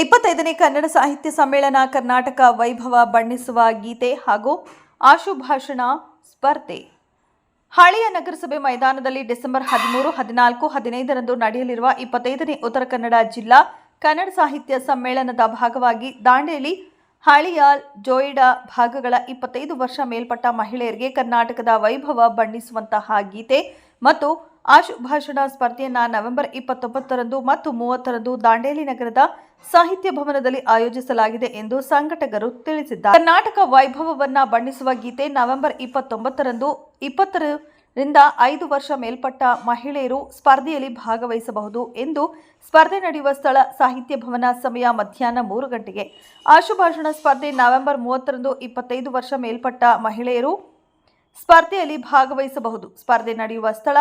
ಇಪ್ಪತ್ತೈದನೇ ಕನ್ನಡ ಸಾಹಿತ್ಯ ಸಮ್ಮೇಳನ ಕರ್ನಾಟಕ ವೈಭವ ಬಣ್ಣಿಸುವ ಗೀತೆ ಹಾಗೂ ಆಶುಭಾಷಣ ಸ್ಪರ್ಧೆ. ಹಳೆಯ ನಗರಸಭೆ ಮೈದಾನದಲ್ಲಿ ಡಿಸೆಂಬರ್ ಹದಿಮೂರು, ಹದಿನಾಲ್ಕು, ಹದಿನೈದರಂದು ನಡೆಯಲಿರುವ ಇಪ್ಪತ್ತೈದನೇ ಉತ್ತರ ಕನ್ನಡ ಜಿಲ್ಲಾ ಕನ್ನಡ ಸಾಹಿತ್ಯ ಸಮ್ಮೇಳನದ ಭಾಗವಾಗಿ ದಾಂಡೇಲಿ, ಹಳಿಯ ಜೋಯಿಡಾ ಭಾಗಗಳ ಇಪ್ಪತ್ತೈದು ವರ್ಷ ಮೇಲ್ಪಟ್ಟ ಮಹಿಳೆಯರಿಗೆ ಕರ್ನಾಟಕದ ವೈಭವ ಬಣ್ಣಿಸುವಂತಹ ಗೀತೆ ಮತ್ತು ಆಶುಭಾಷಣ ಸ್ಪರ್ಧೆಯನ್ನ ನವೆಂಬರ್ ಇಪ್ಪತ್ತೊಂಬತ್ತರಂದು ಮತ್ತು ಮೂವತ್ತರಂದು ದಾಂಡೇಲಿ ನಗರದ ಸಾಹಿತ್ಯ ಭವನದಲ್ಲಿ ಆಯೋಜಿಸಲಾಗಿದೆ ಎಂದು ಸಂಘಟಕರು ತಿಳಿಸಿದ್ದಾರೆ. ಕರ್ನಾಟಕ ವೈಭವವನ್ನ ಬಣ್ಣಿಸುವ ಗೀತೆ ನವೆಂಬರ್ ಇಪ್ಪತ್ತೊಂಬತ್ತರಂದು ಇಪ್ಪತ್ತರಿಂದ ಐದು ವರ್ಷ ಮೇಲ್ಪಟ್ಟ ಮಹಿಳೆಯರು ಸ್ಪರ್ಧೆಯಲ್ಲಿ ಭಾಗವಹಿಸಬಹುದು ಎಂದು ಸ್ಪರ್ಧೆ ನಡೆಯುವ ಸ್ಥಳ ಸಾಹಿತ್ಯ ಭವನ ಸಮಯ ಮಧ್ಯಾಹ್ನ ಮೂರು ಗಂಟೆಗೆ. ಆಶುಭಾಷಣ ಸ್ಪರ್ಧೆ ನವೆಂಬರ್ ಮೂವತ್ತರಂದು ಇಪ್ಪತ್ತೈದು ವರ್ಷ ಮೇಲ್ಪಟ್ಟ ಮಹಿಳೆಯರು ಸ್ಪರ್ಧೆಯಲ್ಲಿ ಭಾಗವಹಿಸಬಹುದು. ಸ್ಪರ್ಧೆ ನಡೆಯುವ ಸ್ಥಳ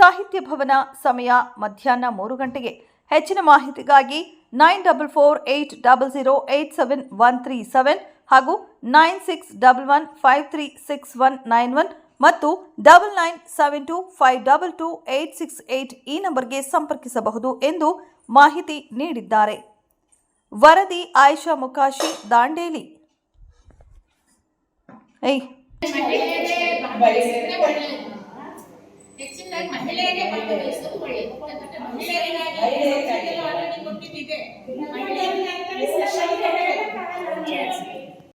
ಸಾಹಿತ್ಯ ಭವನ ಸಮಯ ಮಧ್ಯಾಹ್ನ ಮೂರು ಗಂಟೆಗೆ. ಹೆಚ್ಚಿನ ಮಾಹಿತಿಗಾಗಿ nine double four eight double zero eight seven one three seven ಹಾಗೂ nine six double one five three six one nine one ಮತ್ತು double nine seven two five double two eight six eight ಈ ನಂಬರ್ಗೆ ಸಂಪರ್ಕಿಸಬಹುದು ಎಂದು ಮಾಹಿತಿ ನೀಡಿದ್ದಾರೆ. ವರದಿ ಆಯಿಷಾ ಮುಕಾಶಿ ದಾಂಡೇಲಿ. ಏಯ್. ಭಾಗವಹಿಸಿದ್ರೆ ಒಳ್ಳೆಯದು. ಹೆಚ್ಚಿನದಾಗಿ ಮಹಿಳೆಯರೇ ಭಾಗವಹಿಸೋದು ಒಳ್ಳೆಯದು ಯಾಕಂದ್ರೆ ಮಹಿಳೆಯರಿಗಾಗಿ